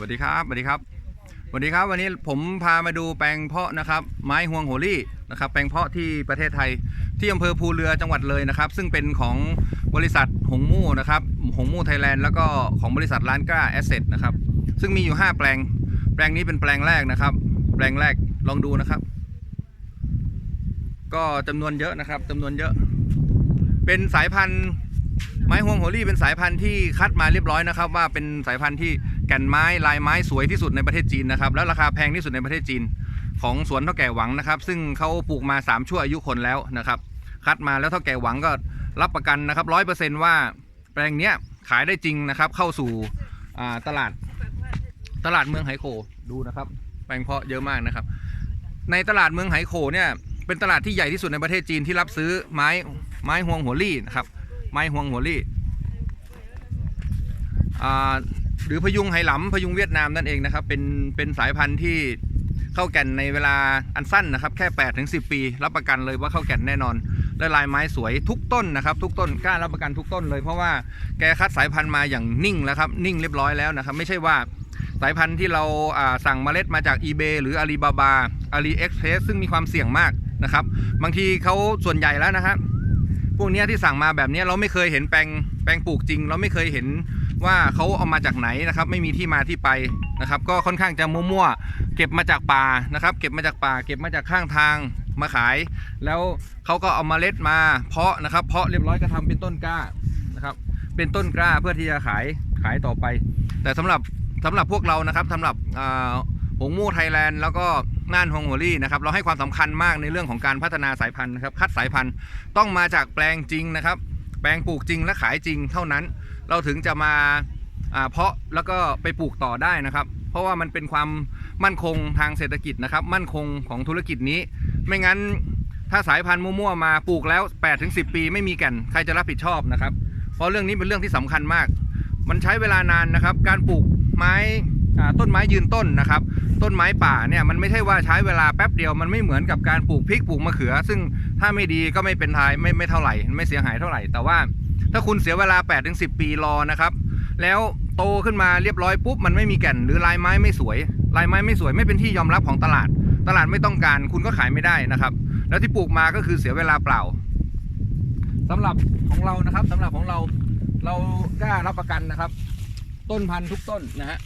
วัสดีครับสวัสดีครับสวัสดีครับ วันนี้ผมพามาดูแปลงเพาะนะครับ ไม้ฮวงโหรี่นะครับ แปลงเพาะที่ประเทศไทยที่อำเภอภูเรือจังหวัดเลยนะครับ ซึ่งเป็นของบริษัทหงมู่นะครับหงมู่ไทยแลนด์แล้วก็ของบริษัทร้านกล้าแอสเซทนะครับซึ่งมีอยู่ 5 แปลง แปลงนี้เป็นแปลงแรกนะครับ แปลงแรกลองดูนะครับ ก็จำนวนเยอะนะครับจำนวนเยอะ เป็นสายพันธุ์ไม้ฮวงโหรี่เป็นสายพันธุ์ที่คัดมาเรียบร้อยนะครับ ว่าเป็นสายพันธุ์ที่ ก่นไม้ลายไม้สวยที่สุดในประเทศจีนนะครับ แล้วราคาแพงที่สุดในประเทศจีน ของสวนเท่าแก่หวังนะครับ ซึ่งเขาปลูกมา 3 ชั่วอายุคนแล้วนะครับ คัดมาแล้วเท่าแก่หวังก็รับประกันนะครับร้อยเปอร์เซนต์ว่าแปลงเนี้ยขายได้จริงนะครับ เข้าสู่ตลาดตลาดเมืองไหโขดูนะครับ แปลงเพาะเยอะมากนะครับ ในตลาดเมืองไหโขเนี่ยเป็นตลาดที่ใหญ่ที่สุดในประเทศจีนที่รับซื้อไม้ไม้ฮวงหัวลี่นะครับ ไม้ฮวงหัวลี่อ่า หรือพยุงไหหลำพยุงเวียดนามนั่นเองนะครับ เป็นเป็นสายพันธุ์ที่เข้าแก่นในเวลาอันสั้นนะครับ แค่8ถึง10ปี รับประกันเลยว่าเข้าแก่นแน่นอน และลายไม้สวยทุกต้นนะครับ ทุกต้นกล้ารับประกันทุกต้นเลยเพราะว่าแกคัดสายพันธุ์มาอย่างนิ่งแล้วครับ นิ่งเรียบร้อยแล้วนะครับ ไม่ใช่ว่าสายพันธุ์ที่เราาสั่งเมล็ดมาจาก eBay หรือ Alibaba AliExpress ซึ่งมีความเสี่ยงมากนะครับ บางทีเขาส่วนใหญ่แล้วนะครับพวกเนี้ยที่สั่งมาแบบเนี้ยเราไม่เคยเห็นแปลงแปลงปลูกจริง เราไม่เคยเห็น ว่าเขาเอามาจากไหนนะครับ ไม่มีที่มาที่ไปนะครับ ก็ค่อนข้างจะมั่วๆเก็บมาจากป่านะครับ เก็บมาจากป่า เก็บมาจากข้างทางมาขาย แล้วเขาก็เอามาเล็ดมา เพาะนะครับ เพาะเรียบร้อยก็ทำเป็นต้นกล้านะครับ เป็นต้นกล้าเพื่อที่จะขายขายต่อไป แต่สำหรับสำหรับพวกเรานะครับสำหรับอ่าหงมู่ไทยแลนด์แล้วก็น่านฮงโฮลี่นะครับเราให้ความสำคัญมากในเรื่องของการพัฒนาสายพันธุ์นะครับคัดสายพันธุ์ต้องมาจากแปลงจริงนะครับ แปลงปลูกจริงและขายจริงเท่านั้น เราถึงจะมาเพาะแล้วก็ไปปลูกต่อได้นะครับ เพราะว่ามันเป็นความมั่นคงทางเศรษฐกิจนะครับ มั่นคงของธุรกิจนี้ ไม่งั้นถ้าสายพันธุ์มั่วๆมาปลูกแล้ว8ถึง10 ปีไม่มีแก่นใครจะรับผิดชอบนะครับ เพราะเรื่องนี้เป็นเรื่องที่สำคัญมาก มันใช้เวลานานนะครับ การปลูกไม้ต้นไม้ยืนต้นนะครับ ต้นไม้ป่าเนี่ยมันไม่ใช่ว่าใช้เวลาแป๊บเดียวมันไม่เหมือนกับการปลูกพริกปลูกมะเขือ ซึ่งถ้าไม่ดีก็ไม่เป็นทายไม่ไม่เท่าไหร่ไม่เสียหายเท่าไหร่ แต่ว่า ถ้าคุณเสียเวลา8ถึง10ปีรอนะครับ แล้วโตขึ้นมาเรียบร้อยปุ๊บมันไม่มีแก่นหรือลายไม้ไม่สวย ลายไม้ไม่สวยไม่เป็นที่ยอมรับของตลาด ตลาดไม่ต้องการคุณก็ขายไม่ได้นะครับ แล้วที่ปลูกมาก็คือเสียเวลาเปล่าสำหรับของเรานะครับสำหรับของเราเรากล้ารับประกันนะครับ ต้นพันธุ์ทุกต้นนะฮะ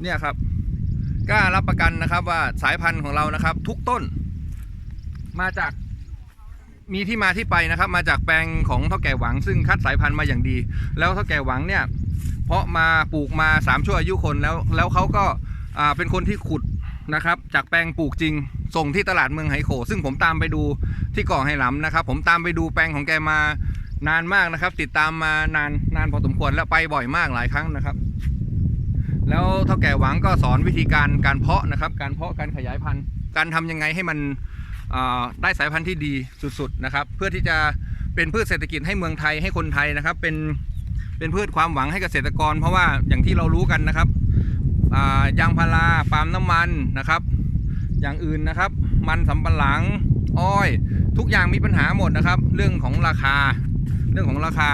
เนี่ยครับกล้ารับประกันนะครับว่าสายพันธุ์ของเรานะครับ ทุกต้น มาจาก มีที่มาที่ไปนะครับ มาจากแปลงของเท่าแก่หวัง ซึ่งคัดสายพันธุ์มาอย่างดี แล้วเท่าแก่หวังเนี่ย เพาะมาปลูกมาสามชั่วอายุคนแล้วแล้วเขาก็เป็นคนที่ขุดนะครับ จากแปลงปลูกจริง ส่งที่ตลาดเมืองไหโข ซึ่งผมตามไปดูที่เกาะไหหลำนะครับ ผมตามไปดูแปลงของแกมานานมากนะครับ ติดตามมานานนานพอสมควรแล้วไปบ่อยมากหลายครั้งนะครับ แล้วเท่าแก่หวังก็สอนวิธีการการเพาะนะครับ การเพาะการขยายพันธุ์ การทำยังไงให้มัน ได้สายพันธุ์ที่ดีสุดๆนะครับ เพื่อที่จะเป็นพืชเศรษฐกิจให้เมืองไทยให้คนไทยนะครับ เป็นเป็นพืชความหวังให้เกษตรกร เพราะว่าอย่างที่เรารู้กันนะครับยางพาราปาล์มน้ำมันนะครับ อย่างอื่นนะครับ มันสำปะหลังอ้อย ทุกอย่างมีปัญหาหมดนะครับ เรื่องของราคา เรื่องของราคา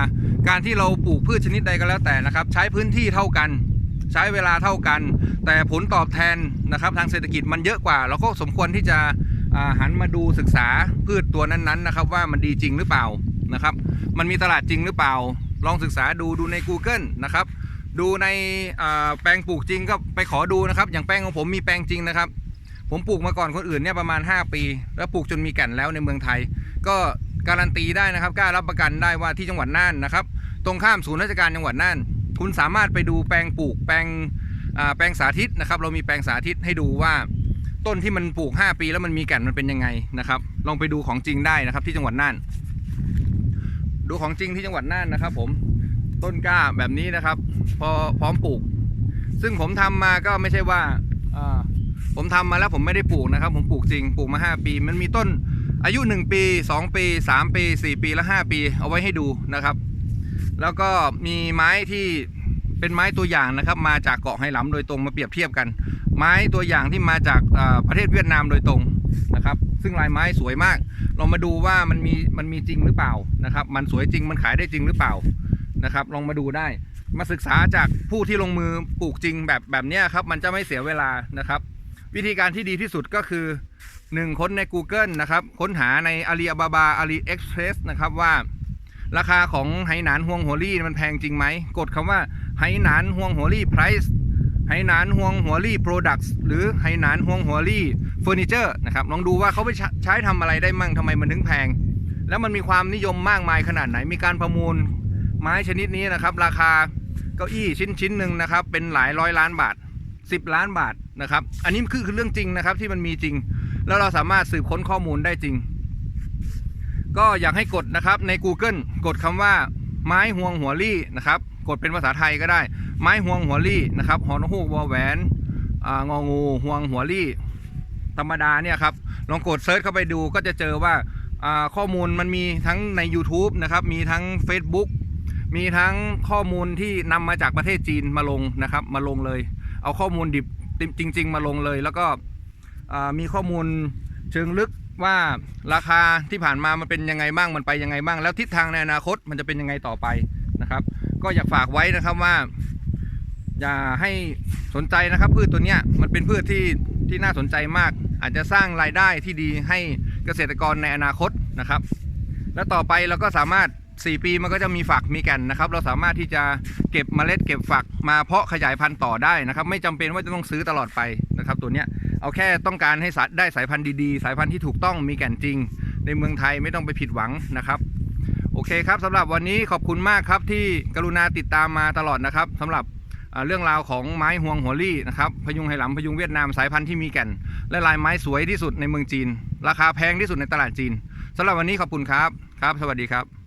การที่เราปลูกพืชชนิดใดก็แล้วแต่นะครับ ใช้พื้นที่เท่ากัน ใช้เวลาเท่ากัน แต่ผลตอบแทนนะครับ ทางเศรษฐกิจมันเยอะกว่า เราก็สมควรที่จะ หันมาดูศึกษาพืชตัวนั้นๆนะครับ ว่ามันดีจริงหรือเปล่านะครับ มันมีตลาดจริงหรือเปล่า ลองศึกษาดูดูใน Google นะครับ ดูในแปลงปลูกจริงก็ไปขอดูนะครับ อย่างแปลงของผมมีแปลงจริงนะครับ ผมปลูกมาก่อนคนอื่นเนี่ยประมาณ 5 ปี แล้วปลูกจนมีแก่นแล้วในเมืองไทย ก็การันตีได้นะครับกล้ารับประกันได้ว่าที่จังหวัดน่านนะครับ ตรงข้ามศูนย์ราชการจังหวัดน่าน คุณสามารถไปดูแปลงปลูกแปลงแปลงสาธิตนะครับ เรามีแปลงสาธิตให้ดูว่า ต้นที่มันปลูก 5 ปีแล้วมันมีแก่นมันเป็นยังไงนะครับ ลองไปดูของจริงได้นะครับ ที่จังหวัดน่าน ดูของจริงที่จังหวัดน่านนะครับ ผมต้นกล้าแบบนี้นะครับ พอพร้อมปลูก ซึ่งผมทำมาก็ไม่ใช่ว่าผมทำมาแล้วผมไม่ได้ปลูกนะครับ ผมปลูกจริงปลูกมา 5 ปี มันมีต้นอายุ 1 ปี 2 ปี 3 ปี 4 ปีและ 5 ปี เอาไว้ให้ดูนะครับ แล้วก็มีไม้ที่ เป็นไม้ตัวอย่างนะครับ มาจากเกาะไหหลำโดยตรงมาเปรียบเทียบกัน ไม้ตัวอย่างที่มาจากประเทศเวียดนามโดยตรงนะครับ ซึ่งลายไม้สวยมาก เรามาดูว่ามันมีมันมีจริงหรือเปล่านะครับ มันสวยจริงมันขายได้จริงหรือเปล่านะครับ ลองมาดูได้ มาศึกษาจากผู้ที่ลงมือปลูกจริงแบบแบบนี้ครับ มันจะไม่เสียเวลานะครับ วิธีการที่ดีที่สุดก็คือ 1 ค้นใน Google นะครับ ค้นหาใน Alibaba AliExpress นะครับว่า ราคาของไหหนานฮวงหัวลี่มันแพงจริงไหม กดคำว่าไหหนานฮวงหัวลี่ price ไหหนานฮวงหัวลี่ products หรือไหหนานฮวงหัวลี่ furniture นะครับ ลองดูว่าเขาไปใช้ใช้ทำอะไรได้มั่งทำไมมันถึงแพง แล้วมันมีความนิยมมากมายขนาดไหน มีการประมูลไม้ชนิดนี้นะครับ ราคาเก้าอี้ชิ้นชิ้นหนึ่งนะครับ เป็นหลายร้อยล้านบาท 10 ล้านบาทนะครับ อันนี้คือคือเรื่องจริงนะครับที่มันมีจริง แล้วเราสามารถสืบค้นข้อมูลได้จริง ก็อยากให้กดนะครับใน Google กดคำว่าไม้ห่วงหัวลี่นะครับ กดเป็นภาษาไทยก็ได้ ไม้ห่วงหัวลี่นะครับหอนฮูกวอแหวนงองูห่วงหัวลี่ ธรรมดาเนี่ยครับลองกดเซิร์ชเข้าไปดูก็จะเจอว่าข้อมูลมันมีทั้งใน YouTube นะครับ มีทั้ง Facebook มีทั้งข้อมูลที่นำมาจากประเทศจีนมาลงนะครับ มาลงเลย เอาข้อมูลดิบจริง ๆ มาลงเลย แล้วก็มีข้อมูลเชิงลึก ว่าราคาที่ผ่านมามันเป็นยังไงบ้างมันไปยังไงบ้าง แล้วทิศทางในอนาคตมันจะเป็นยังไงต่อไปนะครับ ก็อยากฝากไว้นะครับว่า อย่าให้สนใจนะครับพืชตัวเนี้ยมันเป็นพืชที่ที่น่าสนใจมาก อาจจะสร้างรายได้ที่ดีให้เกษตรกรในอนาคตนะครับ และต่อไปเราก็สามารถ 4 ปีมันก็จะมีฝักมีแก่นนะครับ เราสามารถที่จะเก็บเมล็ดเก็บฝักมาเพาะขยายพันธุ์ต่อได้นะครับ ไม่จำเป็นว่าจะต้องซื้อตลอดไปนะครับ ตัวเนี้ย เอาแค่ต้องการให้สัตว์ได้สายพันธุ์ดีๆ สายพันธุ์ที่ถูกต้องมีแก่นจริง ในเมืองไทยไม่ต้องไปผิดหวังนะครับ โอเคครับสำหรับวันนี้ขอบคุณมากครับที่กรุณาติดตามมาตลอดนะครับสำหรับเรื่องราวของไม้ห่วงหัวลี่นะครับพยุงไหหลำพยุงเวียดนามสายพันธุ์ที่มีแก่น และลายไม้สวยที่สุดในเมืองจีน ราคาแพงที่สุดในตลาดจีนสำหรับวันนี้ขอบคุณครับครับ สวัสดีครับ